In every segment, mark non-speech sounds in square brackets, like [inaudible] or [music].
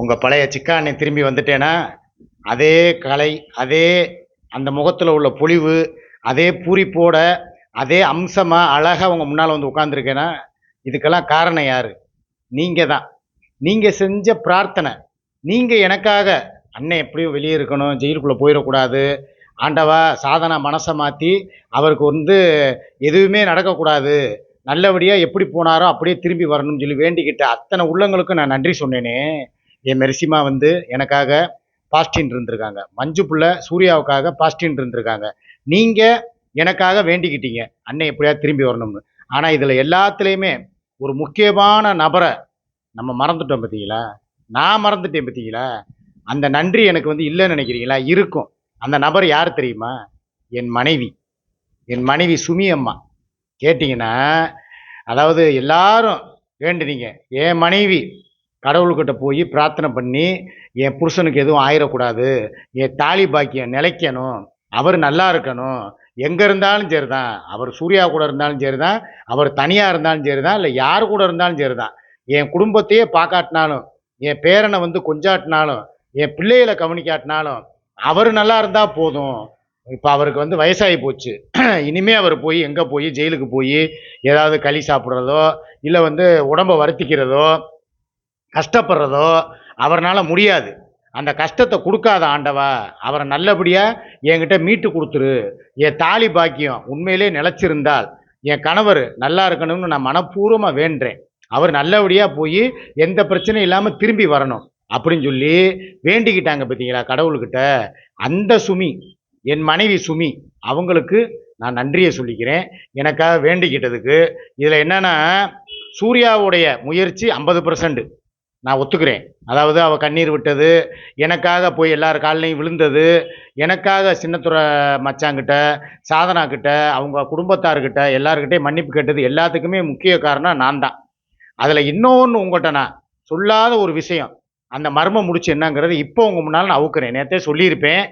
உங்கள் பழைய சிக்கானை திரும்பி வந்துட்டேன்னா அதே கலை அதே அந்த முகத்தில் உள்ள பொழிவு அதே பூரிப்போட அதே அம்சமாக அழகாக உங்கள் முன்னால் வந்து உட்காந்துருக்கேன்னா இதுக்கெல்லாம் காரணம் யார்? நீங்கள் தான். நீங்கள் செஞ்ச பிரார்த்தனை நீங்கள் எனக்காக அண்ணன் எப்படியும் வெளியே இருக்கணும் ஜெயிலுக்குள்ளே போயிடக்கூடாது ஆண்டவா சாதனா மனசை மாற்றி அவருக்கு வந்து எதுவுமே நடக்கக்கூடாது நல்லபடியாக எப்படி போனாரோ அப்படியே திரும்பி வரணும்னு சொல்லி வேண்டிக்கிட்ட அத்தனை உள்ளங்களுக்கும் நான் நன்றி சொன்னேனே. என் மெர்சிமா வந்து எனக்காக பாஸ்டின் இருந்திருக்காங்க. மஞ்சு புள்ள சூர்யாவுக்காக பாஸ்டின் இருந்திருக்காங்க. நீங்கள் எனக்காக வேண்டிக்கிட்டீங்க. அண்ணன் எப்படியாவது திரும்பி வரணும்னு. ஆனால் இதில் எல்லாத்துலேயுமே ஒரு முக்கியமான நபரை நம்ம மறந்துட்டோம் பார்த்தீங்களா நான் மறந்துட்டேன் பார்த்தீங்களா அந்த நன்றி எனக்கு வந்து இல்லைன்னு நினைக்கிறீங்களா? இருக்கும். அந்த நபர் யார் தெரியுமா? என் மனைவி. என் மனைவி சுமி அம்மா. கேட்டிங்கன்னா அதாவது எல்லாரும் வேண்டுனீங்க. என் மனைவி கடவுள்கிட்ட போய் பிரார்த்தனை பண்ணி என் புருஷனுக்கு எதுவும் ஆயிடக்கூடாது என் தாலி பாக்கியம் நிலைக்கணும் அவர் நல்லா இருக்கணும் எங்கே இருந்தாலும் சரி தான் அவர் சூர்யா கூட இருந்தாலும் சரி தான் அவர் தனியாக இருந்தாலும் சரி தான் இல்லை யார் கூட இருந்தாலும் சரி தான் என் குடும்பத்தையே பார்க்காட்டினாலும் என் பேரனை வந்து கொஞ்சாட்டினாலும் என் பிள்ளைகளை கவனிக்காட்டினாலும் அவர் நல்லா இருந்தால் போதும். இப்போ அவருக்கு வந்து வயசாகி போச்சு. [clears throat] இனிமே அவர் போய் எங்கே போய் ஜெயிலுக்கு போய் ஏதாவது களி சாப்பிட்றதோ இல்லை வந்து உடம்பை வருத்திக்கிறதோ கஷ்டப்படுறதோ அவர்னால் முடியாது. அந்த கஷ்டத்தை கொடுக்காத ஆண்டவா அவரை நல்லபடியாக என்கிட்ட மீட்டு கொடுத்துரு. என் தாலி பாக்கியம் உண்மையிலே நிலச்சிருந்தால் என் கணவர் நல்லா இருக்கணும்னு நான் மனப்பூர்வமாக வேண்டேன் அவர் நல்லபடியாக போய் எந்த பிரச்சனையும் இல்லாமல் திரும்பி வரணும் அப்படின்னு சொல்லி வேண்டிக்கிட்டாங்க பார்த்தீங்களா கடவுள்கிட்ட. அந்த சுமி என் மனைவி சுமி அவங்களுக்கு நான் நன்றியை சொல்லிக்கிறேன். எனக்காக வேண்டிக்கிட்டதுக்கு. இதில் என்னென்னா சூர்யாவுடைய முயற்சி ஐம்பது பர்சன்ட் நான் ஒத்துக்கிறேன். அதாவது அவள் கண்ணீர் விட்டது எனக்காக போய் எல்லார் காலையும் விழுந்தது எனக்காக சின்னத்துறை மச்சாங்கிட்ட சாதனா கிட்ட அவங்க குடும்பத்தார்கிட்ட எல்லாருக்கிட்டே மன்னிப்பு கேட்டது எல்லாத்துக்குமே முக்கிய காரணம் நான் தான் அதில் இன்னொன்று உங்கள்கிட்ட நான் சொல்லாத ஒரு விஷயம் அந்த மர்மம் முடிச்சு என்னங்கிறது இப்போ உங்கள் முன்னால் நான் அவுக்குறேன். நேற்றே சொல்லியிருப்பேன்.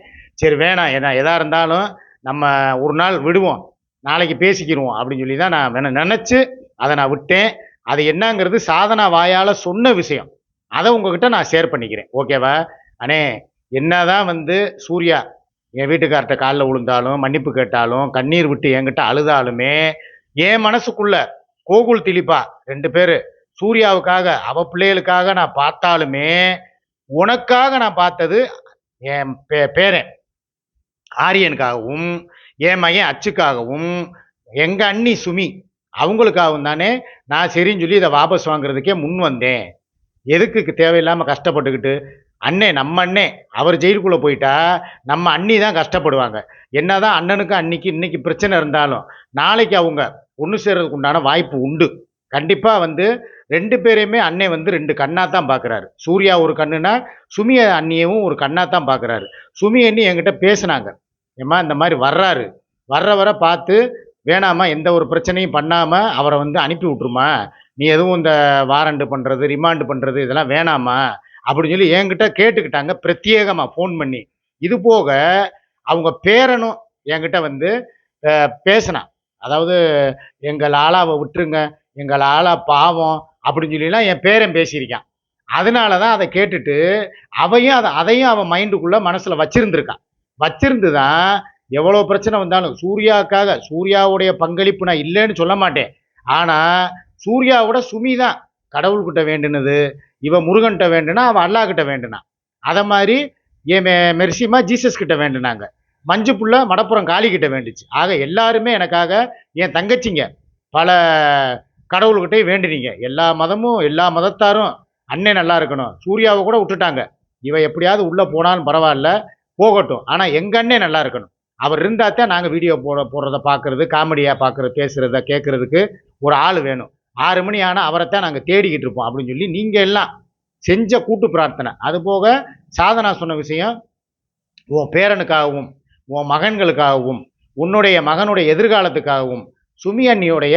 சரி வேணாம். எதா எதாக இருந்தாலும் நம்ம ஒரு நாள் விடுவோம். நாளைக்கு பேசிக்கிடுவோம் அப்படின்னு சொல்லி தான் நான் வேண நினச்சி அதை நான் விட்டேன். அது என்னங்கிறது சாதனா வாயால் சொன்ன விஷயம். அதை உங்ககிட்ட நான் ஷேர் பண்ணிக்கிறேன். ஓகேவா அண்ணே என்னதான் வந்து சூர்யா என் வீட்டுக்கார்ட்ட காலில் விழுந்தாலும் மன்னிப்பு கேட்டாலும் கண்ணீர் விட்டு என்கிட்ட அழுதாலுமே என் மனசுக்குள்ள கோகுல் திலிப்பா ரெண்டு பேர் சூர்யாவுக்காக அவ பிள்ளைகளுக்காக நான் பார்த்தாலுமே உனக்காக நான் பார்த்தது என் பே பேரன் ஆரியனுக்காகவும் என் மகன் அச்சுக்காகவும் எங்கள் அண்ணி சுமி அவங்களுக்காகவும் தானே நான் சரின்னு சொல்லி இதை வாபஸ் வாங்குறதுக்கே முன் வந்தேன். எதுக்கு தேவையில்லாமல் கஷ்டப்பட்டுக்கிட்டு அண்ணே நம்ம அண்ணே அவர் ஜெயிலுக்குள்ளே போயிட்டா நம்ம அண்ணி தான் கஷ்டப்படுவாங்க. என்ன தான் அண்ணனுக்கு அன்னைக்கு இன்னைக்கு பிரச்சனை இருந்தாலும் நாளைக்கு அவங்க ஒன்று சேர்றதுக்கு உண்டான வாய்ப்பு உண்டு. கண்டிப்பாக வந்து ரெண்டு பேரையுமே அண்ணே வந்து ரெண்டு கண்ணாக தான் பார்க்குறாரு சூர்யா ஒரு கண்ணுனா சுமிய அண்ணியவும் ஒரு கண்ணாக தான் பார்க்குறாரு சுமி அண்ணி என்கிட்ட பேசுனாங்க. ஏம்மா இந்த மாதிரி வர்றாரு. வர்ற வர பார்த்து வேணாமா எந்த ஒரு பிரச்சனையும் பண்ணாமல் அவரை வந்து அனுப்பி விட்ருமா நீ எதுவும் இந்த வாரண்டு பண்ணுறது ரிமாண்டு பண்ணுறது இதெல்லாம் வேணாமா? அப்படின்னு சொல்லி என்கிட்ட கேட்டுக்கிட்டாங்க. பிரத்யேகமாக ஃபோன் பண்ணி. இது போக அவங்க பேரனும் என்கிட்ட வந்து பேசினான் அதாவது எங்கள் ஆளாவை விட்டுருங்க. எங்கள் ஆளா பாவம். அப்படின்னு சொல்லிலாம் என் பேரன் பேசியிருக்கான். அதனால தான் அதை கேட்டுட்டு அவையும் அதை அதையும் அவன் மைண்டுக்குள்ளே மனசில் வச்சிருந்துருக்கான். வச்சிருந்து தான் எவ்வளோ பிரச்சனை வந்தாலும் சூர்யாவுக்காக சூர்யாவுடைய பங்களிப்பு நான் இல்லைன்னு சொல்ல மாட்டேன். ஆனால் சூர்யாவோட சுமி தான் கடவுள்கிட்ட வேண்டுனது இவன் முருகன்கிட்ட வேண்டுனா அவன் அல்லாஹ்கிட்ட வேண்டுனா. அதை மாதிரி என் மெர்சிமா ஜீசஸ் கிட்ட வேண்டுனாங்க. மஞ்சு புள்ள மடப்புறம் காளி கிட்ட வேண்டுச்சு. ஆக எல்லாருமே எனக்காக என் தங்கச்சிங்க பல கடவுள்கிட்டயும் வேண்டினீங்க. எல்லா மதமும் எல்லா மதத்தாரும் அண்ணே நல்லா இருக்கணும். சூர்யாவை கூட விட்டுட்டாங்க. இவன் எப்படியாவது உள்ளே போனாலும் பரவாயில்ல போகட்டும். ஆனால் எங்கள் அண்ணே நல்லா இருக்கணும். அவர் இருந்தால் தான் நாங்கள் வீடியோ போட போடுறத பார்க்குறது காமெடியாக பார்க்குறது பேசுகிறத கேட்குறதுக்கு ஒரு ஆள் வேணும். ஆறு மணி ஆனால் அவரைத்தான் நாங்கள் தேடிக்கிட்டு இருப்போம் அப்படின்னு சொல்லி நீங்கள் எல்லாம் செஞ்ச கூட்டு பிரார்த்தனை. அது போக சாதனா சொன்ன விஷயம் உன் பேரனுக்காகவும் உன் மகன்களுக்காகவும் உன்னுடைய மகனுடைய எதிர்காலத்துக்காகவும் சுமி அண்ணியோடைய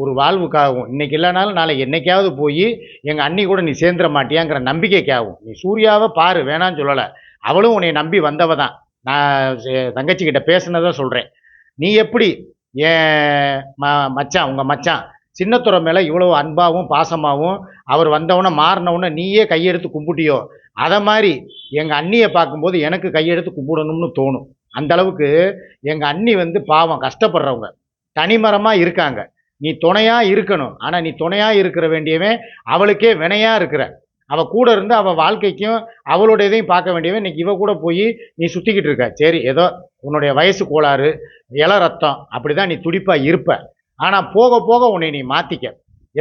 ஒரு வாழ்வுக்காகவும் இன்னைக்கு இல்லைனாலும் நாளை என்னைக்காவது போய் எங்கள் அண்ணி கூட நீ சேர்ந்துட மாட்டியாங்கிற நம்பிக்கைக்காகவும் நீ சூர்யாவை பாரு வேணான்னு சொல்லலை. அவளும் உன்னை நம்பி வந்தவ தான். நான் தங்கச்சிக்கிட்ட பேசுனதான் சொல்கிறேன் நீ எப்படி ஏன் ம மச்சான் உங்கள் மச்சான் சின்னத்துறை மேலே இவ்வளோ அன்பாகவும் பாசமாகவும் அவர் வந்தவொடனே மாறினவுடனே நீயே கையெடுத்து கும்பிட்டியோ? அதை மாதிரி எங்கள் அண்ணியை பார்க்கும்போது எனக்கு கையெடுத்து கும்பிடணும்னு தோணும். அந்தளவுக்கு எங்கள் அண்ணி வந்து பாவம் கஷ்டப்படுறவங்க. தனிமரமாக இருக்காங்க. நீ துணையாக இருக்கணும். ஆனால் நீ துணையாக இருக்கிற வேண்டியவன் அவளுக்கே வினையாக இருக்கிற. அவள் கூட இருந்து அவள் வாழ்க்கைக்கும் அவளோட இதையும் பார்க்க வேண்டியவன் இன்னைக்கு இவ கூட போய் நீ சுற்றிக்கிட்டு இருக்க. சரி ஏதோ உன்னுடைய வயசு கோளாறு இள ரத்தம் அப்படி தான் நீ துடிப்பாக இருப்ப. ஆனால் போக போக உன்னை நீ மாற்றிக்க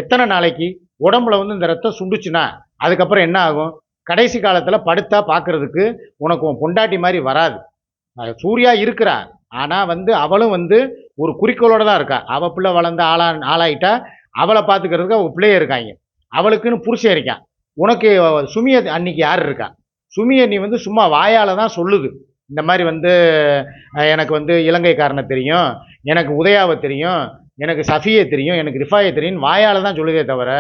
எத்தனை நாளைக்கு? உடம்புல வந்து இந்த ரத்தம் சுண்டுச்சுன்னா அதுக்கப்புறம் என்ன ஆகும்? கடைசி காலத்தில் படுத்தா பார்க்கறதுக்கு உனக்கு உன் பொண்டாட்டி மாதிரி வராது. சூர்யா இருக்கிறா. ஆனால் வந்து அவளும் வந்து ஒரு குறிக்கோளோட தான் இருக்கா. அவள் பிள்ளை வளர்ந்து ஆளா ஆளாயிட்டா அவளை பார்த்துக்கிறதுக்கு அவள் பிள்ளைய இருக்காங்க. அவளுக்குன்னு புருஷன் இருக்கான். உனக்கு சுமிய அன்னைக்கு யார் இருக்கா? சுமிய நீ வந்து சும்மா வாயால் தான் சொல்லுது. இந்த மாதிரி வந்து எனக்கு வந்து இலங்கைக்காரனை தெரியும். எனக்கு உதயாவை தெரியும். எனக்கு சஃபியை தெரியும் எனக்கு ரிஃபாயை தெரியும். வாயால் தான் சொல்லுதே தவிர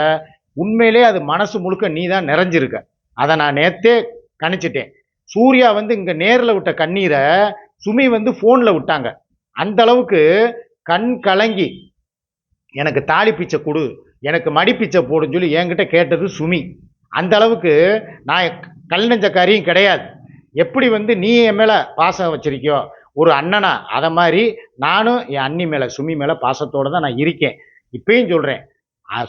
உண்மையிலே அது மனசு முழுக்க நீ தான் நிறைஞ்சிருக்க. அதை நான் நேத்தே கணிச்சிட்டேன். சூர்யா வந்து இங்கே நேரில் விட்ட கண்ணீரை சுமி வந்து ஃபோனில் விட்டாங்க. அந்த அளவுக்கு கண் கலங்கி எனக்கு தாலி பிச்சை கொடு எனக்கு மடி பிச்சை போடுன்னு சொல்லி என்கிட்ட கேட்டது சுமி. அந்த அளவுக்கு நான் கல் நெஞ்சக்காரியும் கிடையாது. எப்படி வந்து நீ என் மேலே பாசம் வச்சிருக்கியோ ஒரு அண்ணனா அதை மாதிரி நானும் என் அண்ணி மேலே சுமி மேலே பாசத்தோடு தான் நான் இருக்கேன். இப்பயும் சொல்கிறேன்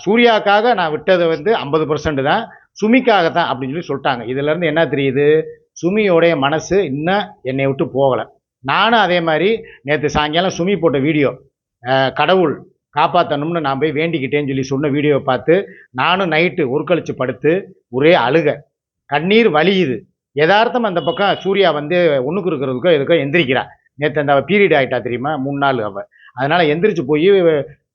சூர்யாக்காக நான் விட்டது வந்து ஐம்பது பர்சன்ட் தான். சுமிக்காக தான் அப்படின்னு சொல்லி சொல்லிட்டாங்க. இதுலேருந்து என்ன தெரியுது? சுமியோடைய மனசு இன்னும் என்னை விட்டு போகலை. நானும் அதே மாதிரி நேற்று சாயங்காலம் சுமி போட்ட வீடியோ கடவுள் காப்பாற்றணும்னு நான் போய் வேண்டிக்கிட்டேன்னு சொல்லி சொன்ன வீடியோவை பார்த்து நானும் நைட்டு உருக்களிச்சு படுத்து ஒரே அழுக. கண்ணீர் வலியுது. யதார்த்தம் அந்த பக்கம் சூர்யா வந்து ஒன்றுக்கு இருக்கிறதுக்கோ எதுக்கோ எந்திரிக்கிறா நேற்று அந்த பீரியட் ஆகிட்டா தெரியுமா? மூணு நாள் அவள் அதனால் எந்திரிச்சு போய்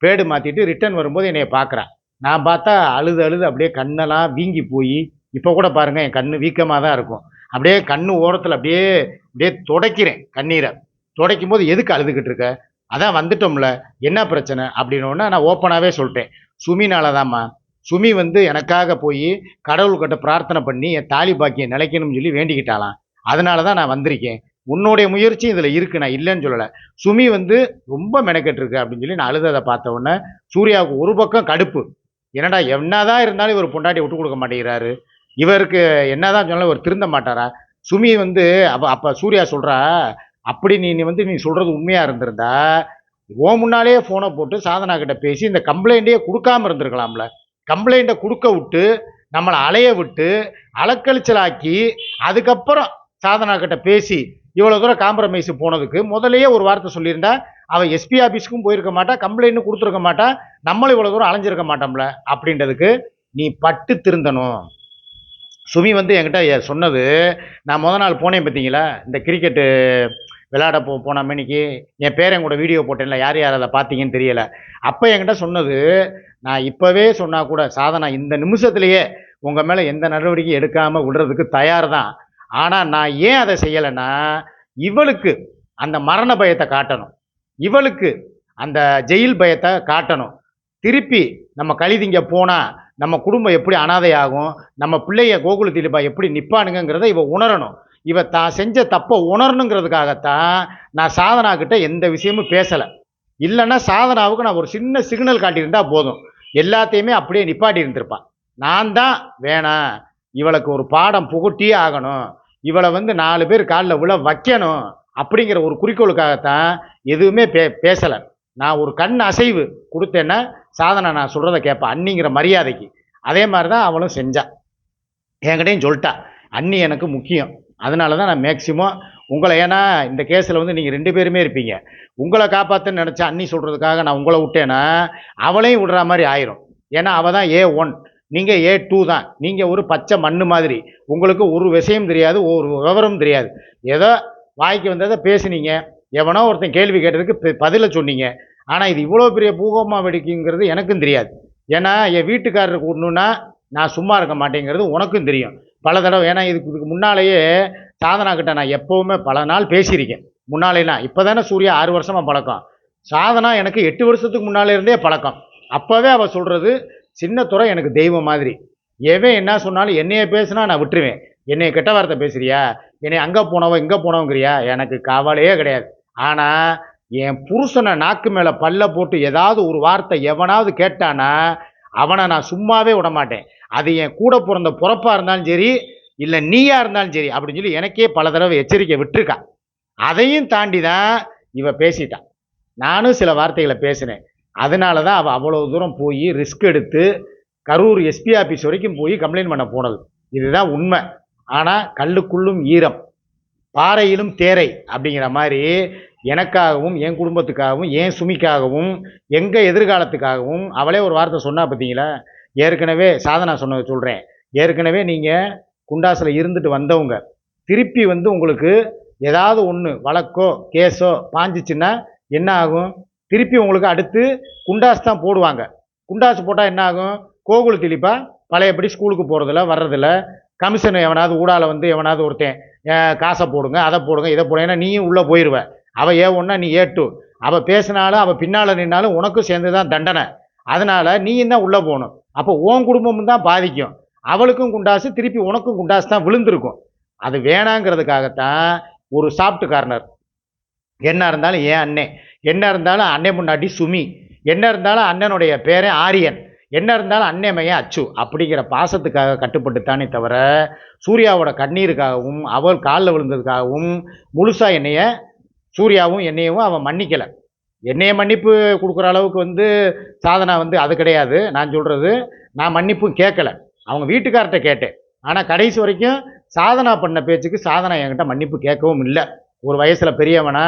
பேடு மாற்றிட்டு ரிட்டர்ன் வரும்போது என்னைய பார்க்குறா நான் பார்த்தா அழுது அழுது அப்படியே கண்ணெல்லாம் வீங்கி போய் இப்போ கூட பாருங்கள் என் கண் வீக்கமாக தான் இருக்கும். அப்படியே கண்ணு ஓரத்தில் அப்படியே அப்படியே துடைக்கிறேன் கண்ணீரை. துடைக்கும் போது எதுக்கு அழுதுகிட்டு இருக்க? அதான் வந்துட்டோம்ல என்ன பிரச்சனை? அப்படின்னோடனே நான் ஓப்பனாகவே சொல்லிட்டேன். சுமினால தான்மா சுமி வந்து எனக்காக போய் கடவுள்கிட்ட பிரார்த்தனை பண்ணி என் தாலி பாக்கியம் நிலைக்கணும்னு சொல்லி வேண்டிக்கிட்டாலாம் அதனால தான் நான் வந்திருக்கேன். உன்னுடைய முயற்சி இதில் இருக்கு நான் இல்லைன்னு சொல்லலை. சுமி வந்து ரொம்ப மெனக்கெட்டு இருக்கு அப்படின்னு சொல்லி நான் அழுததை பார்த்த உடனே சூர்யாவுக்கு ஒரு பக்கம் கடுப்பு. என்னடா என்னதான் இருந்தாலும் இவர் பொண்டாட்டி விட்டு கொடுக்க மாட்டேங்கிறாரு. இவருக்கு என்னதான் சொன்னாலும் இவர் திருந்த மாட்டாரா? சுமி வந்து அப்போ அப்போ சூர்யா சொல்கிறா அப்படி நீ நீ வந்து நீ சொல்கிறது உண்மையாக இருந்திருந்தா ஓ முன்னாலேயே ஃபோனை போட்டு சாதனா கிட்ட பேசி இந்த கம்ப்ளைண்ட்டே கொடுக்காம இருந்திருக்கலாம்ல. கம்ப்ளைண்ட்டை கொடுக்க விட்டு நம்மளை அலைய விட்டு அலக்கழிச்சலாக்கி அதுக்கப்புறம் சாதனா கிட்ட பேசி இவ்வளோ தூரம் காம்ப்ரமைஸ் போனதுக்கு முதலையே ஒரு வார்த்தை சொல்லியிருந்தா அவள் எஸ்பி ஆஃபீஸ்க்கும் போயிருக்க மாட்டா கம்ப்ளைண்ட்டும் கொடுத்துருக்க மாட்டா நம்மளும் இவ்வளோ தூரம் அலைஞ்சிருக்க மாட்டோம்ல அப்படின்றதுக்கு நீ பட்டு திருந்தணும். சுமி வந்து என்கிட்ட சொன்னது நான் முத நாள் போனேன் பார்த்தீங்களா இந்த கிரிக்கெட்டு விளையாட போ போன மணிக்கு என் பேரன் கூட வீடியோ போட்டேன்ல யார் யார் அதை பார்த்தீங்கன்னு தெரியலை. அப்போ என்கிட்ட சொன்னது நான் இப்போவே சொன்னால் கூட சாதனா இந்த நிமிஷத்துலேயே உங்கள் மேலே எந்த நடவடிக்கையும் எடுக்காமல் விடுறதுக்கு தயார் தான் ஆனால் நான் ஏன் அதை செய்யலைன்னா இவளுக்கு அந்த மரண பயத்தை காட்டணும். இவளுக்கு அந்த ஜெயில் பயத்தை காட்டணும். திருப்பி நம்ம கழிதிங்க போனால் நம்ம குடும்பம் எப்படி அனாதையாகும் நம்ம பிள்ளைய கோகுல திலீபா எப்படி நிற்பானுங்கிறத இவ உணரணும். இவ தான் செஞ்ச தப்பை உணரணுங்கிறதுக்காகத்தான் நான் சாதனா கிட்ட எந்த விஷயமும் பேசலை. இல்லைன்னா சாதனாவுக்கு நான் ஒரு சின்ன சிக்னல் காட்டியிருந்தா போதும். எல்லாத்தையுமே அப்படியே நிப்பாட்டி இருந்திருப்பான். நான் தான் வேணாம் இவளுக்கு ஒரு பாடம் புகட்டியே ஆகணும் இவளை வந்து நாலு பேர் காலில் விழ வைக்கணும் அப்படிங்கிற ஒரு குறிக்கோளுக்காகத்தான் எதுவுமே பே பேசலை. நான் ஒரு கண் அசைவு கொடுத்தேன்னா சாதனை நான் சொல்கிறத கேட்பேன் அண்ணிங்கிற மரியாதைக்கு. அதே மாதிரி தான் அவளும் செஞ்சா. என்கிட்டையும் சொல்லிட்டா அண்ணி எனக்கு முக்கியம் அதனால தான் நான் மேக்சிமம் உங்களை ஏன்னா இந்த கேஸில் வந்து நீங்கள் ரெண்டு பேருமே இருப்பீங்க. உங்களை காப்பாற்றுன்னு நினச்சா அண்ணி சொல்கிறதுக்காக நான் உங்களை விட்டேன்னா அவளையும் விடுற மாதிரி ஆயிரும். ஏன்னா அவள் தான் ஏ ஒன் நீங்கள் ஏ டூ தான். நீங்கள் ஒரு பச்சை மண் மாதிரி. உங்களுக்கு ஒரு விஷயம் தெரியாது ஒரு விவரம் தெரியாது. ஏதோ வாய்க்கு வந்ததை பேசுனீங்க. எவனோ ஒருத்தன் கேள்வி கேட்டதுக்கு ப- பதிலை சொன்னீங்க. ஆனால் இது இவ்வளோ பெரிய பூகோமா வெடிக்குங்கிறது எனக்கும் தெரியாது. ஏன்னா என் வீட்டுக்காரருக்கு ஒன்றுன்னா நான் சும்மா இருக்க மாட்டேங்கிறது உனக்கும் தெரியும். பல தடவை ஏன்னா இதுக்கு இதுக்கு முன்னாலேயே சாதனா கிட்ட நான் எப்போவுமே பல நாள் பேசியிருக்கேன். முன்னாலேலாம் இப்போ தானே சூர்யா ஆறு வருஷமாக பழக்கம். சாதனா எனக்கு எட்டு வருஷத்துக்கு முன்னாலேருந்தே பழக்கம். அப்போவே அவள் சொல்கிறது சின்ன துறை எனக்கு தெய்வம் மாதிரி. எவன் என்ன சொன்னாலும் என்னைய பேசுனா நான் விட்டுருவேன். என்னைய கெட்ட வார்த்தை பேசுறியா? என்னை அங்கே போனவோ இங்கே போனவங்கிறியா? எனக்கு கவலையே கிடையாது. ஆனால் என் புருஷனை நாக்கு மேலே பல்ல போட்டு ஏதாவது ஒரு வார்த்தை எவனாவது கேட்டானா அவனை நான் சும்மாவே விட மாட்டேன் அது என் கூட பிறந்த பிறப்பாக இருந்தாலும் சரி இல்லை நீயா இருந்தாலும் சரி அப்படின்னு சொல்லி எனக்கே பல தடவை எச்சரிக்கை விட்டுருக்கா. அதையும் தாண்டி தான் இவ பேசிட்டான் நானும் சில வார்த்தைகளை பேசினேன். அதனால தான் அவள் அவ்வளோ தூரம் போய் ரிஸ்க் எடுத்து கரூர் எஸ்பி ஆஃபீஸ் வரைக்கும் போய் கம்ப்ளைண்ட் பண்ண போனது. இதுதான் உண்மை. ஆனால் கல்லுக்குள்ளும் ஈரம் பாறையிலும் தேரை அப்படிங்கிற மாதிரி எனக்காகவும் என் குடும்பத்துக்காகவும் என் சுமிக்காகவும் எங்கள் எதிர்காலத்துக்காகவும் அவளே ஒரு வார்த்தை சொன்னா பார்த்தீங்களா? ஏற்கனவே சாதனா சொன்னதை சொல்கிறேன் ஏற்கனவே நீங்கள் குண்டாசில் இருந்துட்டு வந்தவங்க திருப்பி வந்து உங்களுக்கு ஏதாவது ஒன்று வழக்கோ கேஸோ பாஞ்சிச்சுன்னா என்ன ஆகும்? திருப்பி உங்களுக்கு அடுத்து குண்டாஸ் தான் போடுவாங்க. குண்டாஸ் போட்டால் என்ன ஆகும்? கோகுல் திலிப்பா பழையபடி ஸ்கூலுக்கு போகிறதில்ல வர்றதில்ல. கமிஷன் எவனாவது ஊடால வந்து எவனாவது ஒருத்தன் காசை போடுங்க அதை போடுங்க இதை போடுங்க. ஏன்னா நீயும் உள்ளே போயிடுவ அவள் ஏ ஒன்றா நீ ஏ டூ. அவள் பேசினாலும் அவள் பின்னால் நின்னாலும் உனக்கும் சேர்ந்து தான் தண்டனை. அதனால் நீயும் தான் உள்ளே போகணும். அப்போ உன் குடும்பமும் தான் பாதிக்கும். அவளுக்கும் குண்டாசு திருப்பி உனக்கும் குண்டாசு தான் விழுந்திருக்கும். அது வேணாங்கிறதுக்காகத்தான் ஒரு சாப்பிட்டு கார்னர் என்ன இருந்தாலும் ஏன் அண்ணே என்ன இருந்தாலும் அண்ணே முன்னாடி சுமி என்ன இருந்தாலும் அண்ணனுடைய பேரே ஆரியன் என்ன இருந்தாலும் அண்ணன் மையன் அச்சு அப்படிங்கிற பாசத்துக்காக கட்டுப்பட்டுத்தானே தவிர சூர்யாவோட கண்ணீருக்காகவும் அவள் காலில் விழுந்ததுக்காகவும் முழுசாக என்னைய சூர்யாவும் என்னையவும் அவன் மன்னிக்கலை. என்னைய மன்னிப்பு கொடுக்குற அளவுக்கு வந்து சாதனா வந்து அது கிடையாது. நான் சொல்கிறது நான் மன்னிப்பும் கேட்கல. அவங்க வீட்டுக்கார்ட்ட கேட்டேன். ஆனால் கடைசி வரைக்கும் சாதனா பண்ண பேச்சுக்கு சாதனா என்கிட்ட மன்னிப்பு கேட்கவும் இல்லை. ஒரு வயசில் பெரியவனா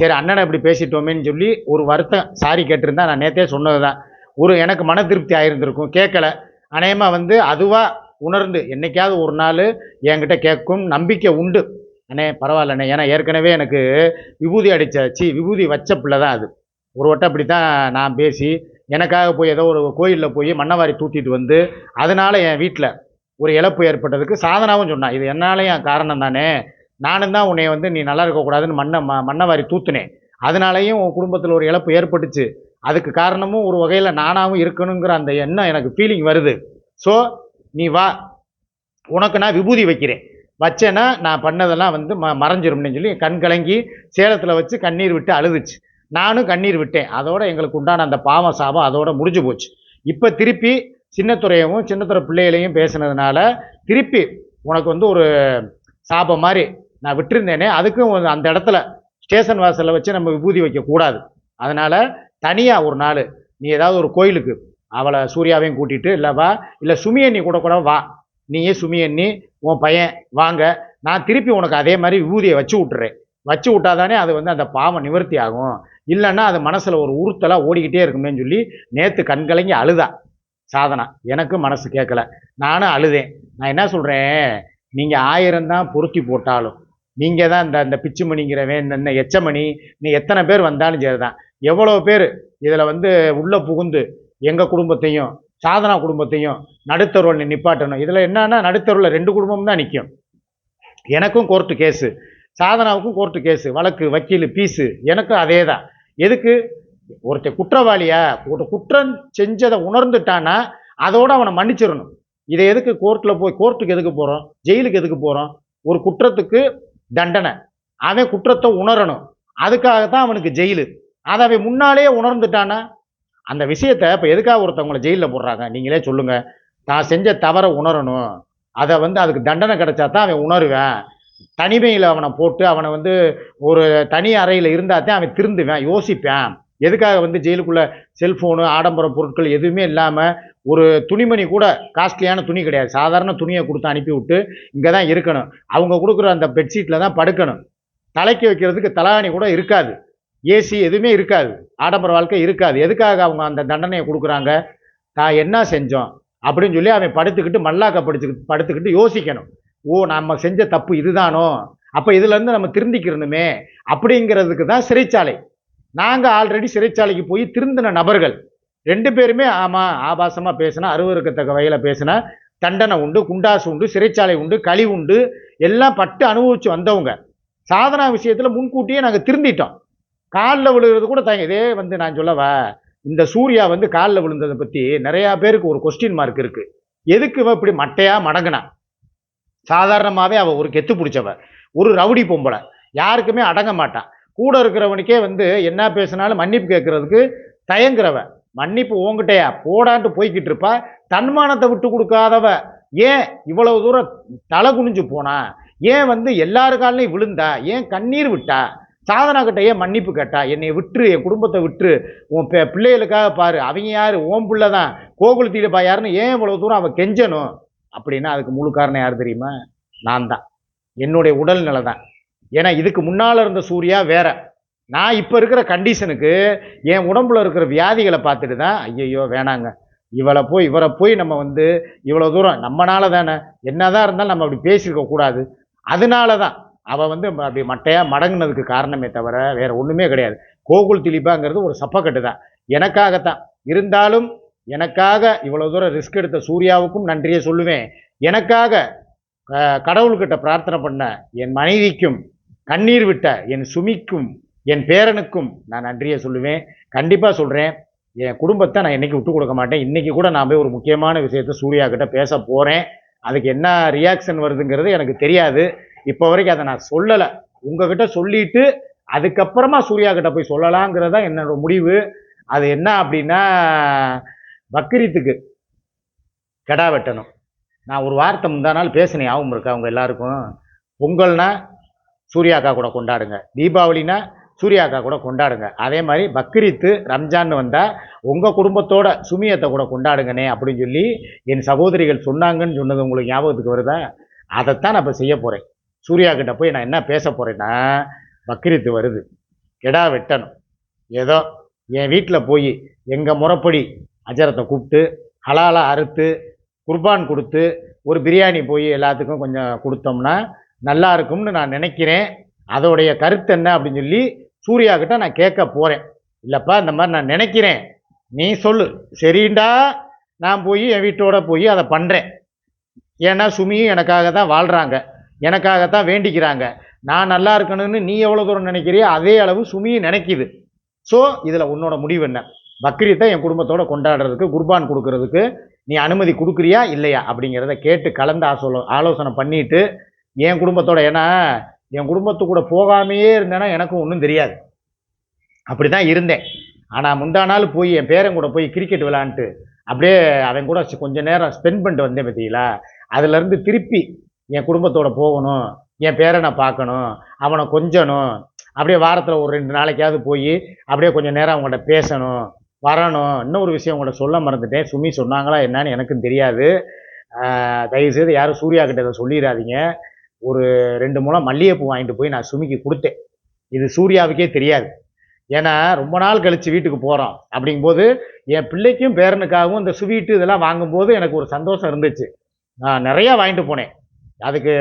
சரி அண்ணனை இப்படி பேசிட்டோமேன்னு சொல்லி ஒரு வருத்தம் சாரி கேட்டிருந்தா நான் நேற்றே சொன்னது தான் ஒரு எனக்கு மன திருப்தி ஆயிருந்திருக்கும் கேட்கல. அநேகமாக வந்து அதுவாக உணர்ந்து என்றைக்காவது ஒரு நாள் என்கிட்ட கேட்கும் நம்பிக்கை உண்டு. அண்ணே பரவாயில்லண்ணே ஏன்னா ஏற்கனவே எனக்கு விபூதி அடித்தாச்சு விபூதி வச்ச பிள்ளை தான் அது. ஒரு வட்டம் அப்படி தான் நான் பேசி எனக்காக போய் ஏதோ ஒரு கோயிலில் போய் மண்ணவாரி தூத்திட்டு வந்து அதனால் என் வீட்டில் ஒரு இழப்பு ஏற்பட்டதுக்கு சாதனாவும் சொன்னான். இது என்னாலையும் காரணம் தானே. நானும் தான் உன்னை வந்து நீ நல்லா இருக்கக்கூடாதுன்னு மண்ணை ம மண்ணவாரி தூத்துனேன். அதனாலையும் உன் குடும்பத்தில் ஒரு இழப்பு ஏற்பட்டுச்சு. அதுக்கு காரணமும் ஒரு வகையில் நானாகவும் இருக்கணுங்கிற அந்த எண்ணம் எனக்கு ஃபீலிங் வருது. ஸோ நீ வா. உனக்கு நான் விபூதி வைக்கிறேன். வச்சேன்னா நான் பண்ணதெல்லாம் வந்து ம மறைஞ்சிரும்னு சொல்லி கண் கலங்கி சேலத்தில் வச்சு கண்ணீர் விட்டு அழுதுச்சு. நானும் கண்ணீர் விட்டேன். அதோட எங்களுக்கு உண்டான அந்த பாவம் சாபம் அதோட முடிஞ்சு போச்சு. இப்போ திருப்பி சின்னத்துறையவும் சின்னத்துறை பிள்ளைகளையும் பேசுனதுனால திருப்பி உனக்கு வந்து ஒரு சாபம் மாதிரி நான் விட்டுருந்தேனே அதுக்கும் அந்த இடத்துல ஸ்டேஷன் வாசலில் வச்சு நம்ம விபூதி வைக்கக்கூடாது அதனால் தனியாக ஒரு நாள் நீ ஏதாவது ஒரு கோயிலுக்கு அவளை சூர்யாவையும் கூட்டிகிட்டு இல்லை வா இல்லை சுமியண்ணி கூட கூட வா. நீயே சுமியண்ணி உன் பையன் வாங்க. நான் திருப்பி உனக்கு அதே மாதிரி விபூதியை வச்சு விட்டுறேன். வச்சு விட்டாதானே அது வந்து அந்த பாவம் நிவர்த்தி ஆகும். இல்லைன்னா அது மனசில் ஒரு உறுத்தலாக ஓடிக்கிட்டே இருக்குமேன்னு சொல்லி நேற்று கண்கலங்கி அழுதா. சாதனா. எனக்கும் மனசு கேட்கல நானும் அழுதேன். நான் என்ன சொல்கிறேன் நீங்கள் ஆயிரம் தான் பொருத்தி போட்டாலும் நீங்கள் தான் இந்த இந்த பிச்சுமணிங்கிறவன் இந்த இந்த எச்சமணி நீ எத்தனை பேர் வந்தாலும் சரி தான் எவ்வளோ பேர் இதில் வந்து உள்ளே புகுந்து எங்கள் குடும்பத்தையும் சாதனா குடும்பத்தையும் நடுத்தருவில் நிப்பாட்டணும். இதில் என்னன்னா நடுத்தருவில் ரெண்டு குடும்பம் தான் நிற்கும் எனக்கும் கோர்ட்டு கேஸு சாதனாவுக்கும் கோர்ட்டு கேஸு வழக்கு வக்கீல் பீஸு எனக்கும் அதே தான் எதுக்கு? ஒருத்தன் குற்றவாளியா? ஒரு குற்றம் செஞ்சதை உணர்ந்துட்டானா அதோட அவனை மன்னிச்சிடணும். இதை எதுக்கு கோர்ட்டில் போய் கோர்ட்டுக்கு எதுக்கு போகிறோம் ஜெயிலுக்கு எதுக்கு போகிறோம் ஒரு குற்றத்துக்கு தண்டனை. அவன் குற்றத்தை உணரணும். அதுக்காக தான் அவனுக்கு ஜெயிலு. அதை அவன் முன்னாலேயே உணர்ந்துட்டானா அந்த விஷயத்தை இப்போ எதுக்காக ஒருத்தவங்களை ஜெயிலில் போடுறாங்க? நீங்களே சொல்லுங்கள் தான் செஞ்ச தவறை உணரணும். அதை வந்து அதுக்கு தண்டனை கிடைச்சா தான் அவன் உணருவேன். தனிமையில் அவனை போட்டு அவனை வந்து ஒரு தனி அறையில் இருந்தால் தான் அவன் திருந்துவேன் யோசிப்பேன். எதுக்காக வந்து ஜெயிலுக்குள்ளே செல்ஃபோனு ஆடம்பர பொருட்கள் எதுவுமே இல்லாமல் ஒரு துணிமணி கூட காஸ்ட்லியான துணி கிடையாது. சாதாரண துணியை கொடுத்து அனுப்பி விட்டு இங்கே தான் இருக்கணும். அவங்க கொடுக்குற அந்த பெட்ஷீட்டில் தான் படுக்கணும். தலைக்கு வைக்கிறதுக்கு தலாணி கூட இருக்காது. ஏசி எதுவுமே இருக்காது. ஆடம்பர வாழ்க்கை இருக்காது. எதுக்காக அவங்க அந்த தண்டனையை கொடுக்குறாங்க? தான் என்ன செஞ்சோம்? அப்படின்னு சொல்லி அவன் படுத்துக்கிட்டு மல்லாக்க படிச்சு படுத்துக்கிட்டு யோசிக்கணும். ஓ நம்ம செஞ்ச தப்பு இதுதானோ? அப்போ இதுலேருந்து நம்ம திருந்திக்கிறணுமே. அப்படிங்கிறதுக்கு தான் சிறைச்சாலை. நாங்கள் ஆல்ரெடி சிறைச்சாலைக்கு போய் திருந்தின நபர்கள். ரெண்டு பேருமே ஆமாம் ஆபாசமாக பேசினா அருவருக்கத்தக்க வகையில் பேசினா தண்டனை உண்டு குண்டாசு உண்டு சிறைச்சாலை உண்டு களி உண்டு எல்லாம் பட்டு அனுபவிச்சு வந்தவங்க. சாதனா விஷயத்தில் முன்கூட்டியே நாங்கள் திருந்திட்டோம். காலில் விழுகிறது கூட தாங்க இதே வந்து நான் சொல்லவா இந்த சூர்யா வந்து காலில் விழுந்ததை பற்றி நிறையா பேருக்கு ஒரு கொஸ்டின் மார்க் இருக்குது எதுக்கு இவன் இப்படி மட்டையாக மடங்கினான் சாதாரணமாகவே அவள் ஒரு கெத்து பிடிச்சவ. ஒரு ரவுடி பொம்பளை. யாருக்குமே அடங்க மாட்டான் கூட இருக்கிறவனுக்கே வந்து என்ன பேசினாலும் மன்னிப்பு கேட்குறதுக்கு தயங்குறவ. மன்னிப்பு உங்ககிட்டயா போடான்ட்டு போய்கிட்டு இருப்பா. தன்மானத்தை விட்டு கொடுக்காதவ. ஏன் இவ்வளவு தூரம் தலை குனிஞ்சு போனா? ஏன் வந்து எல்லாருக்காலையும் விழுந்தா? ஏன் கண்ணீர் விட்டா? சாதனா கிட்ட ஏன் மன்னிப்பு கேட்டா? என்னை விட்டுரு என் குடும்பத்தை விட்டுரு. உன் பி- பிள்ளைகளுக்காக பாரு. அவங்க யாரு? ஓம்புள்ளதான் பிள்ளை தான் யாருன்னு ஏன் இவ்வளவு தூரம் அவன் கெஞ்சணும்? அப்படின்னா அதுக்கு முழு காரணம் யார் தெரியுமா? நான் தான் என்னுடைய உடல்நிலை தான் ஏன்னா இதுக்கு முன்னால் இருந்த சூர்யா வேற. நான் இப்போ இருக்கிற கண்டிஷனுக்கு என் உடம்புல இருக்கிற வியாதிகளை பார்த்துட்டு தான் ஐயையோ வேணாங்க. இவளை போய் இவரை போய் நம்ம வந்து இவ்வளோ தூரம் நம்மனால தானே என்னதான் இருந்தாலும் நம்ம அப்படி பேசியிருக்க கூடாது. அதனால தான் அவள் வந்து அப்படி மட்டையாக மடங்குனதுக்கு காரணமே தவிர வேறு ஒன்றுமே கிடையாது. கோகுல் திலீபாங்கிறது ஒரு சப்பக்கட்டு தான். எனக்காகத்தான். இருந்தாலும் எனக்காக இவ்வளோ தூரம் ரிஸ்க் எடுத்த சூர்யாவுக்கும் நன்றியை சொல்லுவேன். எனக்காக கடவுள்கிட்ட பிரார்த்தனை பண்ண என் மனைவிக்கும் கண்ணீர் விட்ட என் சுமிக்கும் என் பேரனுக்கும் நான் நன்றியை சொல்லுவேன். கண்டிப்பாக சொல்கிறேன் என் குடும்பத்தை நான் என்னைக்கு விட்டு கொடுக்க மாட்டேன். இன்றைக்கி கூட நான் போய் ஒரு முக்கியமான விஷயத்த சூர்யா கிட்ட பேச போகிறேன் அதுக்கு என்ன ரியாக்ஷன் வருதுங்கிறது எனக்கு தெரியாது. இப்போ வரைக்கும் அதை நான் சொல்லலை. உங்ககிட்ட சொல்லிட்டு அதுக்கப்புறமா சூர்யா கிட்ட போய் சொல்லலாங்கிறது தான் என்னோட முடிவு. அது என்ன அப்படின்னா பக்ரீத்துக்கு கெடா வெட்டணும். நான் ஒரு வார்த்தை முந்தா நாள் பேசினேன் ஞாபகம் இருக்கா அவங்க எல்லாருக்கும்? பொங்கல்னா சூர்யா அக்கா கூட கொண்டாடுங்க. தீபாவளினா சூர்யாக்கா கூட கொண்டாடுங்க. அதே மாதிரி பக்ரீத்து ரம்ஜான் வந்தால் உங்கள் குடும்பத்தோட சுமியத்தை கூட கொண்டாடுங்கண்ணே அப்படின்னு சொல்லி என் சகோதரிகள் சொன்னாங்கன்னு சொன்னது உங்களுக்கு ஞாபகத்துக்கு வருதா? அதைத்தான் நான் இப்போ செய்ய போகிறேன் சூர்யா கிட்ட போய் நான் என்ன பேச போகிறேன்னா பக்ரீத்து வருது. கெடா வெட்டணும். ஏதோ என் வீட்டில் போய் எங்கள் முறைப்படி அஜரத்தை கூப்பிட்டு ஹலாலாக அறுத்து குர்பான் கொடுத்து ஒரு பிரியாணி போய் எல்லாத்துக்கும் கொஞ்சம் கொடுத்தோம்னா நல்லா இருக்கும்னு நான் நினைக்கிறேன். அதோடைய கருத்து என்ன அப்படின்னு சொல்லி சூர்யா கிட்ட நான் கேட்க போகிறேன் இல்லைப்பா இந்த மாதிரி நான் நினைக்கிறேன். நீ சொல்லு. சரிண்டா நான் போய் என் வீட்டோட போய் அதை பண்ணுறேன் ஏன்னா சுமியும் எனக்காக தான் வாழ்கிறாங்க எனக்காகத்தான் வேண்டிக்கிறாங்க. நான் நல்லா இருக்கணும்னு நீ எவ்வளோ தூரம் நினைக்கிறியோ அதே அளவு சுமியும் நினைக்கிது. ஸோ இதில் உன்னோட முடிவு என்ன? பக்ரீத்தை என் குடும்பத்தோட கொண்டாடுறதுக்கு குர்பான் கொடுக்கறதுக்கு நீ அனுமதி கொடுக்குறியா இல்லையா? அப்படிங்கிறத கேட்டு கலந்து ஆசோல ஆலோசனை பண்ணிட்டு என் குடும்பத்தோட ஏன்னா என் குடும்பத்து கூட போகாமையே இருந்தேன்னா எனக்கும் ஒன்றும் தெரியாது. அப்படி தான் இருந்தேன். ஆனால் முந்தா நாள் போய் என் பேரன் கூட போய் கிரிக்கெட் விளாண்டுட்டு அப்படியே அவன் கூட கொஞ்சம் நேரம் ஸ்பெண்ட் பண்ணிட்டு வந்தேன் பார்த்தீங்களா அதுலேருந்து திருப்பி என் குடும்பத்தோட போகணும் என் பேரனை பார்க்கணும் அவனை கொஞ்சணும் அப்படியே வாரத்தில் ஒரு ரெண்டு நாளைக்காவது போய் அப்படியே கொஞ்சம் நேரம் அவங்கள்ட்ட பேசணும் வரணும். இன்னொரு விஷயம் உங்கள்ட்ட சொல்ல மறந்துட்டேன். சுமி சொன்னாங்களா என்னன்னு எனக்கும் தெரியாது. தயவுசெய்து யாரும் சூர்யா கிட்ட இதை சொல்லிடாதீங்க. ஒரு ரெண்டு மூலம் மல்லிகைப்பூ வாங்கிட்டு போய் நான் சுமிக்கு கொடுத்தேன். இது சூர்யாவுக்கே தெரியாது. ஏன்னா ரொம்ப நாள் கழித்து வீட்டுக்கு போகிறோம் அப்படிங்கும்போது என் பிள்ளைக்கும் பேரனுக்காகவும் இந்த ஸ்வீட்டு இதெல்லாம் வாங்கும்போது எனக்கு ஒரு சந்தோஷம் இருந்துச்சு. நான் நிறையா வாங்கிட்டு போனேன். அதுக்கு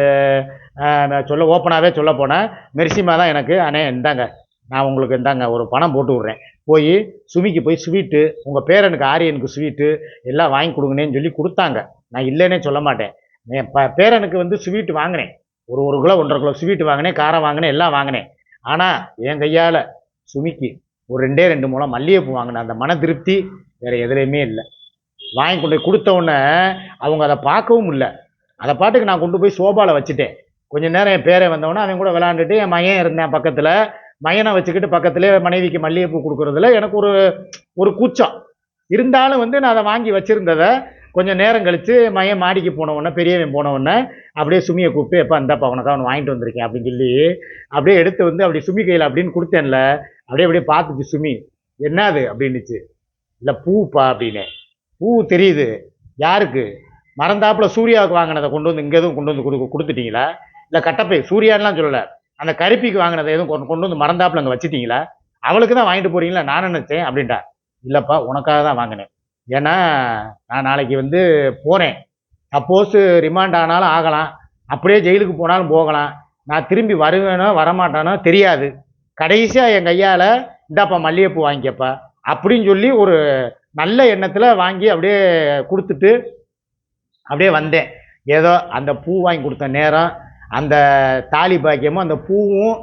நான் சொல்ல ஓப்பனாகவே சொல்ல போனேன் மெர்சிமா தான் எனக்கு அண்ணே இந்தாங்க. நான் உங்களுக்கு இந்தாங்க ஒரு பணம் போட்டு விட்றேன். போய் சுமிக்கு போய் ஸ்வீட்டு உங்கள் பேரனுக்கு ஆரியனுக்கு ஸ்வீட்டு எல்லாம் வாங்கி கொடுங்கனேன்னு சொல்லி கொடுத்தாங்க. நான் இல்லைன்னே சொல்ல மாட்டேன். என் ப பேரனுக்கு வந்து ஸ்வீட்டு வாங்கினேன். ஒரு ஒரு கிலோ ஒன்றரை கிலோ ஸ்வீட் வாங்கினேன் காரம் வாங்கினேன் எல்லாம் வாங்கினேன். ஆனால் என் கையால் சுமிக்கு ஒரு ரெண்டே ரெண்டு மூலம் மல்லிகைப்பூ வாங்கினேன் அந்த மன திருப்தி வேறு எதுலேயுமே இல்லை. வாங்கி கொண்டு போய் கொடுத்தவுடனே அவங்க அதை பார்க்கவும் இல்லை. அதை பாட்டுக்கு நான் கொண்டு போய் சோபாவில் வச்சுட்டேன். கொஞ்ச நேரம் என் பேரை வந்தவொடனே அவன் கூட விளாண்டுட்டு என் மகன் இருந்தேன் பக்கத்தில். மயனை வச்சுக்கிட்டு பக்கத்துலேயே மனைவிக்கு மல்லிகைப்பூ கொடுக்குறதுல எனக்கு ஒரு ஒரு கூச்சம். இருந்தாலும் வந்து நான் அதை வாங்கி வச்சுருந்ததை கொஞ்சம் நேரம் கழித்து மகன் மாடிக்கு போனவுடனே பெரியவன் போனவுடனே அப்படியே சுமியை கூப்பிட்டு எப்போ இந்தாப்பா உனக்கு அவனை வாங்கிட்டு வந்திருக்கேன் அப்படின்னு சொல்லி அப்படியே எடுத்து வந்து அப்படி சுமி கையில் அப்படின்னு கொடுத்தேன்ல அப்படியே அப்படியே பார்த்துச்சு சுமி. என்னது அப்படின்னுச்சு. இல்லை பூப்பா அப்படின்னு. பூ தெரியுது. யாருக்கு? மறந்தாப்புல சூர்யாவுக்கு வாங்கினதை கொண்டு வந்து இங்கே எதுவும் கொண்டு வந்து கொடு கொடுத்துட்டீங்களா? இல்லை கட்டப்பை சூர்யான்லாம் சொல்லலை. அந்த கருப்பிக்கு வாங்கினதை எதுவும் கொண்டு கொண்டு வந்து மறந்தாப்புல அங்கே வச்சுட்டீங்களா? அவளுக்கு தான் வாங்கிட்டு போறீங்களா? நான் நினச்சேன் அப்படின்ட்டா. இல்லைப்பா உனக்காக தான் வாங்கினேன். ஏன்னா நான் நாளைக்கு வந்து போகிறேன் சப்போஸ் ரிமாண்ட் ஆனாலும் ஆகலாம். அப்படியே ஜெயிலுக்கு போனாலும் போகலாம். நான் திரும்பி வருவேனோ வரமாட்டானோ தெரியாது. கடைசியாக என் கையால் இந்தாப்பா மல்லிகைப்பூ வாங்கிக்கப்பா அப்படின்னு சொல்லி ஒரு நல்ல எண்ணத்தில் வாங்கி அப்படியே கொடுத்துட்டு அப்படியே வந்தேன். ஏதோ அந்த பூ வாங்கி கொடுத்த நேரம் அந்த தாலி பாக்கியமும் அந்த பூவும்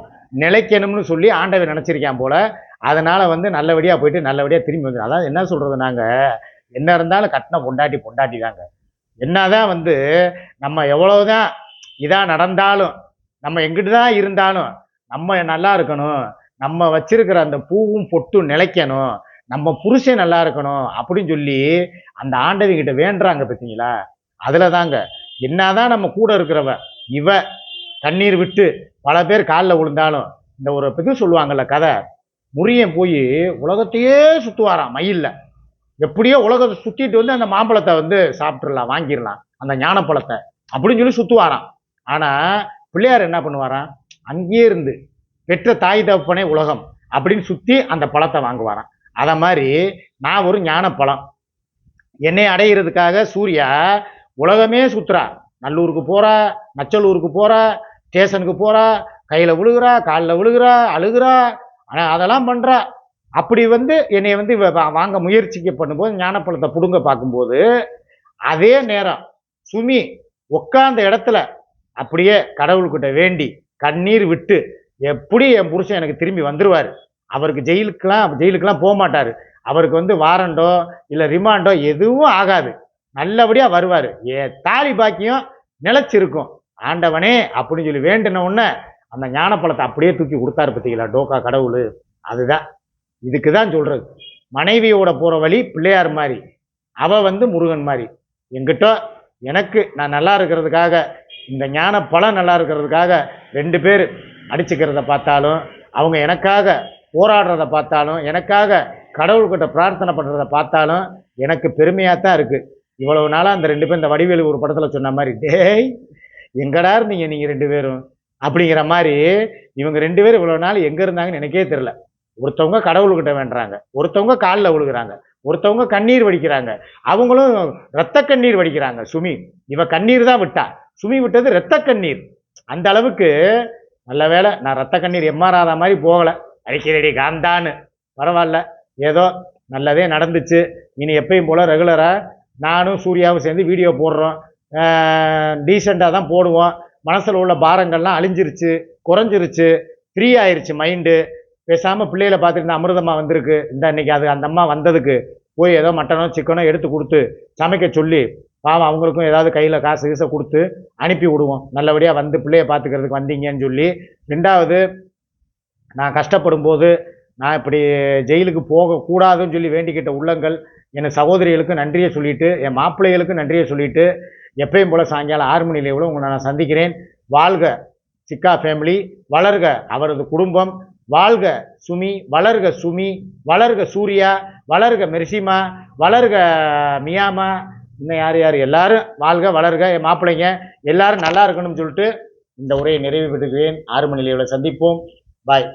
நிலைக்கணும்னு சொல்லி ஆண்டவர் நினச்சிருக்கான் போல். அதனால் வந்து நல்லபடியாக போயிட்டு நல்லபடியாக திரும்பி வந்துடும் அதாவது என்ன சொல்கிறது நாங்கள் என்ன இருந்தாலும் கட்டின பொண்டாட்டி பொண்டாட்டி தாங்க. என்னதான் வந்து நம்ம எவ்வளவுதான் இதாக நடந்தாலும் நம்ம எங்கிட்டு தான் இருந்தாலும் நம்ம நல்லா இருக்கணும் நம்ம வச்சிருக்கிற அந்த பூவும் பொட்டும் நிலைக்கணும் நம்ம புருஷன் நல்லா இருக்கணும் அப்படின்னு சொல்லி அந்த ஆண்டவங்கிட்ட வேண்டுறாங்க பார்த்தீங்களா அதில் தாங்க என்னதான் நம்ம கூட இருக்கிறவன் இவ தண்ணீர் விட்டு பல பேர் காலில் விழுந்தாலும் இந்த ஒரு இது சொல்லுவாங்கல்ல கதை. முறியன் போய் உலகத்தையே சுற்றுவாராம் மயில்ல. எப்படியோ உலகத்தை சுற்றிட்டு வந்து அந்த மாம்பழத்தை வந்து சாப்பிட்றலாம் வாங்கிடலாம் அந்த ஞானப்பழத்தை அப்படின்னு சொல்லி சுற்றுவாராம் ஆனால் பிள்ளையார் என்ன பண்ணுவாராம்? அங்கேயே இருந்து பெற்ற தாய் தகப்பனே உலகம் அப்படின்னு சுற்றி அந்த பழத்தை வாங்குவாராம். அதை மாதிரி நான் ஒரு ஞானப்பழம். என்னை அடையிறதுக்காக சூர்யா உலகமே சுற்றுறார் நல்லூருக்கு போகிறா நச்சலூருக்கு போகிறா ஸ்டேஷனுக்கு போகிறா கையில் விழுகிறா காலில் விழுகிறா அழுகிறா ஆனால் அதெல்லாம் பண்ணுறா அப்படி வந்து என்னை வந்து வாங்க முயற்சிக்க பண்ணும்போது ஞானப்பழத்தை பிடுங்க பார்க்கும்போது அதே நேரம் சுமி உட்காந்த இடத்துல அப்படியே கடவுள்கிட்ட வேண்டி கண்ணீர் விட்டு எப்படி என் புருஷன் எனக்கு திரும்பி வந்துடுவார் அவருக்கு ஜெயிலுக்கெலாம் ஜெயிலுக்கெலாம் போக மாட்டார் அவருக்கு வந்து வாரண்டோ இல்லை ரிமாண்டோ எதுவும் ஆகாது. நல்லபடியாக வருவார். ஏ தாலி பாக்கியம் நிலைச்சிருக்கும். ஆண்டவனே அப்படின்னு சொல்லி வேண்டின உடனே அந்த ஞானப்பழத்தை அப்படியே தூக்கி கொடுத்தாரு பார்த்தீங்களா? டோக்கா கடவுள். அதுதான். இதுக்கு தான் சொல்கிறது மனைவியோட போகிற வழி பிள்ளையார் மாதிரி அவள் வந்து முருகன் மாதிரி. எங்கிட்ட எனக்கு நான் நல்லா இருக்கிறதுக்காக இந்த ஞான பழம் நல்லா இருக்கிறதுக்காக ரெண்டு பேர் அடிச்சுக்கிறத பார்த்தாலும் அவங்க எனக்காக போராடுறத பார்த்தாலும் எனக்காக கடவுள்கிட்ட பிரார்த்தனை பண்ணுறத பார்த்தாலும் எனக்கு பெருமையாக தான் இருக்குது இவ்வளவு நாளாக அந்த ரெண்டு பேரும் இந்த வடிவேலு ஒரு படத்தில் சொன்ன மாதிரி டேய் எங்கடா இருந்தீங்க நீங்கள் ரெண்டு பேரும்? அப்படிங்கிற மாதிரி இவங்க ரெண்டு பேரும் இவ்வளோ நாள் எங்கே இருந்தாங்கன்னு எனக்கே தெரில ஒருத்தவங்க கடவுள்கிட்ட வேண்டுறாங்க ஒருத்தவங்க காலில் விழுகிறாங்க ஒருத்தவங்க கண்ணீர் வடிக்கிறாங்க. அவங்களும் ரத்த கண்ணீர் வடிக்கிறாங்க. சுமி இவ கண்ணீர் தான் விட்டா. சுமி விட்டது ரத்த கண்ணீர். அந்த அளவுக்கு நல்ல வேளை நான் ரத்த கண்ணீர் எம்மாறாத மாதிரி போகலை. அடிக்கிறடி காந்தான்னு. பரவாயில்ல. ஏதோ நல்லதே நடந்துச்சு. இனி எப்பயும் போல் ரெகுலராக நானும் சூர்யாவும் சேர்ந்து வீடியோ போடுறோம். டீசெண்டாக தான் போடுவோம். மனசில் உள்ள பாரங்கள்லாம் அழிஞ்சிருச்சு குறைஞ்சிருச்சு ஃப்ரீ ஆயிருச்சு மைண்டு பேசாமல் பிள்ளைகளை பார்த்துட்டு இந்த அமிர்தம்மா வந்திருக்கு. இந்த அன்னைக்கு அது அந்த அம்மா வந்ததுக்கு போய் ஏதோ மட்டனோ சிக்கனோ எடுத்து கொடுத்து சமைக்க சொல்லி பாவம் அவங்களுக்கும் ஏதாவது கையில் காசு கீசை கொடுத்து அனுப்பி விடுவோம். நல்லபடியாக வந்து பிள்ளைய பார்த்துக்கிறதுக்கு வந்தீங்கன்னு சொல்லி. ரெண்டாவது நான் கஷ்டப்படும் போது நான் இப்படி ஜெயிலுக்கு போகக்கூடாதுன்னு சொல்லி வேண்டிக்கிட்ட உள்ளங்கள் என் சகோதரிகளுக்கு நன்றியை சொல்லிட்டு என் மாப்பிள்ளைகளுக்கு நன்றியை சொல்லிட்டு எப்பயும் போல் சாயங்காலம் ஆறு மணி லேவில் உங்களை நான் சந்திக்கிறேன். வாழ்க சிக்கா ஃபேமிலி வளர்க அவரது குடும்பம் வாழ்க சுமி வளர்க சுமி வளர்க சூர்யா வளர்க மெர்சிமா வளர்க மியாமா இன்னும் யார் யார்? எல்லாரும் வாழ்க வளர்க என் மாப்பிள்ளைங்க எல்லாரும் நல்லா இருக்கணும்னு சொல்லிட்டு இந்த உரையை நிறைவு பெறுகிறேன். ஆறு மணி நிலையில் சந்திப்போம். பாய்